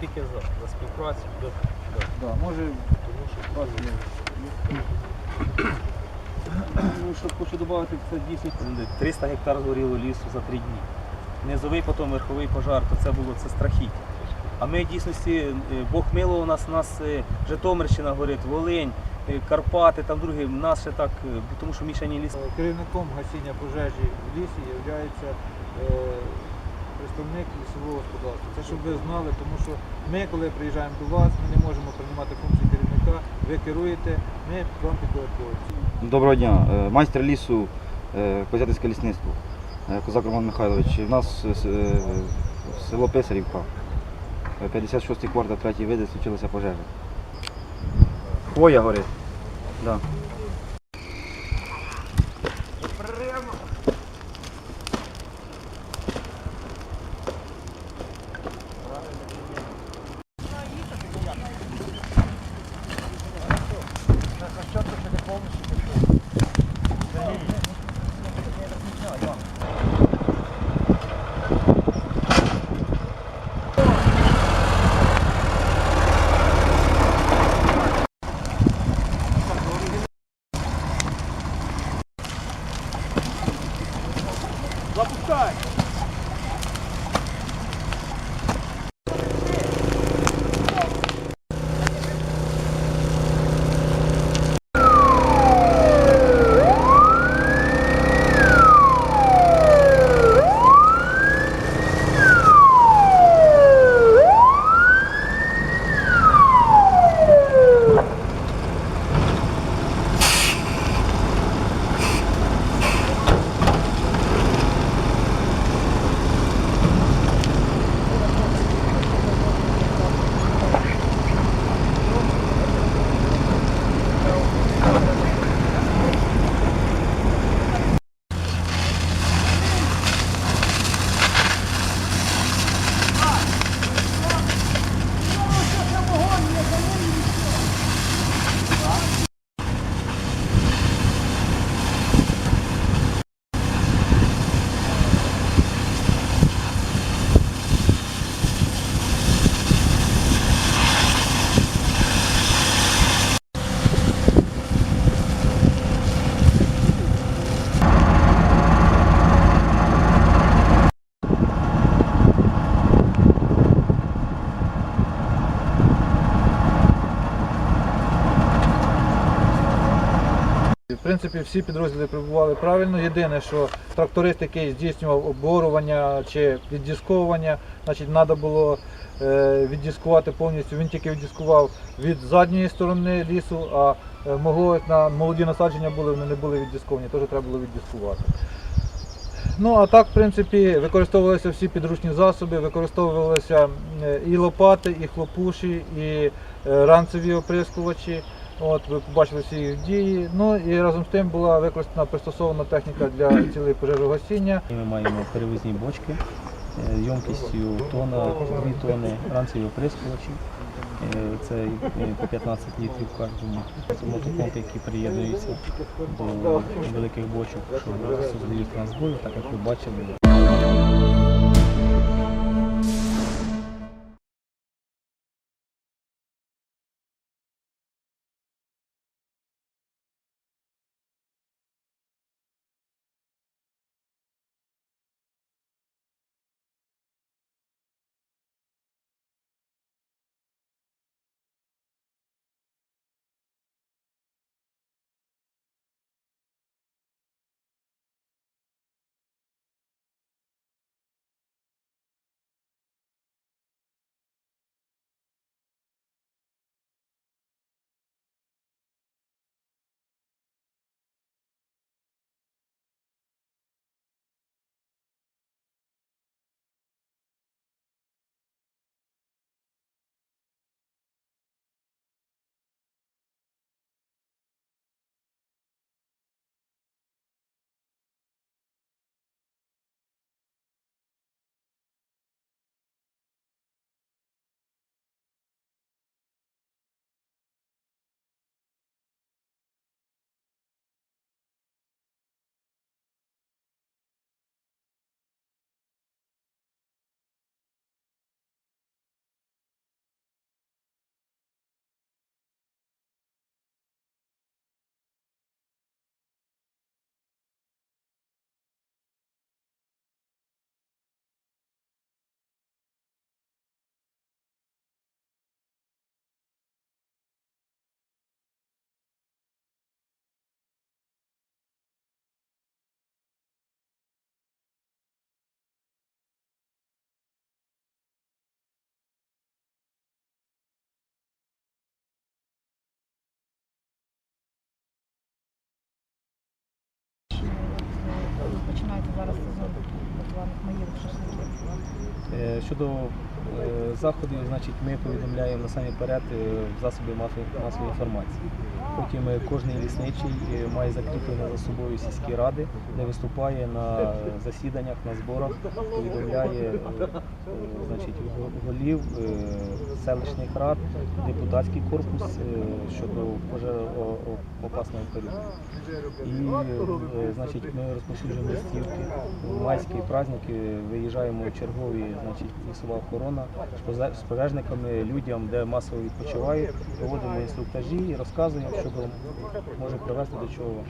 тільки за, за співпрацю. Да. Да, може, Тому що вас. Ну, що хочу додати, це дійсно 300 гектар згоріло лісу за три дні. Низовий, потім верховий пожар, то це було це страхіття. А ми в дійсності, е, Бог мило у нас, у нас е, Житомирщина горить, Волинь, е, Карпати, там другі, в нас ще так, тому що мішані ліс. Керівником гасіння пожежі в лісі є представник лісового господарства. Це щоб ви знали, тому що ми, коли приїжджаємо до вас, ми не можемо приймати функції керівника, ви керуєте, ми вам підпорядковуємося. Доброго дня. Е, Майстер лісу е, Козятинське лісництво. Е, Козак Роман Михайлович. У нас село Писарівка. Е, 56-й квартал, третій види, случилася пожежа. Хвоя горить. Да. В принципі, всі підрозділи прибували правильно. Єдине, що тракторист, який здійснював оборування чи віддісковування, значить, треба було е, віддіскувати повністю. Він тільки віддіскував від задньої сторони лісу, а е, могло на молоді насадження були, вони не були віддісковані, теж треба було віддіскувати. Ну а так, в принципі, використовувалися всі підручні засоби, використовувалися е, і лопати, і хлопуші, і ранцеві оприскувачі. От, ви побачили всі їх дії. Ну і разом з тим була використана пристосована техніка для цілей пожежогасіння. Ми маємо перевозні бочки е, ємкістю тонна, 2 тонни, ранцеві оприскувачі. Е, Це е, по 15 літрів кожному. Це мотопомпи, які приєднуються до великих бочок, що создають трансбою, так як ви бачили. Щодо е, заходів, значить, ми повідомляємо насамперед е, в засоби масової, інформації. Потім е, кожний лісничий має закріплено за собою сільські ради, де виступає на засіданнях, на зборах, повідомляє значить, голів селищних рад, депутатський корпус щодо пожежоопасного періоду. І значить, ми розповсюджуємо листівки. Майські праздники виїжджаємо чергові, значить, лісова охорона з пожежниками, людям, де масово відпочивають, проводимо інструктажі і розказуємо, що може привести до чого